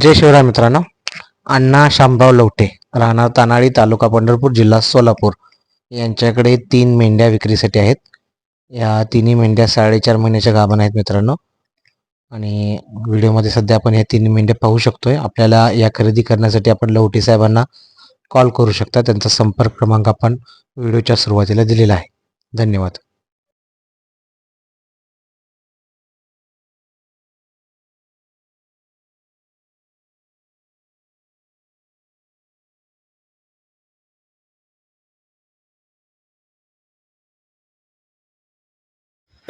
जय शिवराय मित्रांनो. अण्णा शामराव लवटे राहणार तानाळी तालुका पंढरपूर जिल्हा सोलापूर. यांच्याकडे तीन मेंढ्या विक्रीसाठी आहेत. या तिन्ही मेंढ्या साडेचार महिन्याच्या गाभण आहेत मित्रांनो. आणि व्हिडिओमध्ये सध्या आपण या तीन मेंढ्या पाहू शकतोय. आपल्याला या खरेदी करण्यासाठी आपण लवटे साहेबांना कॉल करू शकता. त्यांचा संपर्क क्रमांक आपण व्हिडिओच्या सुरुवातीला दिलेला आहे. धन्यवाद.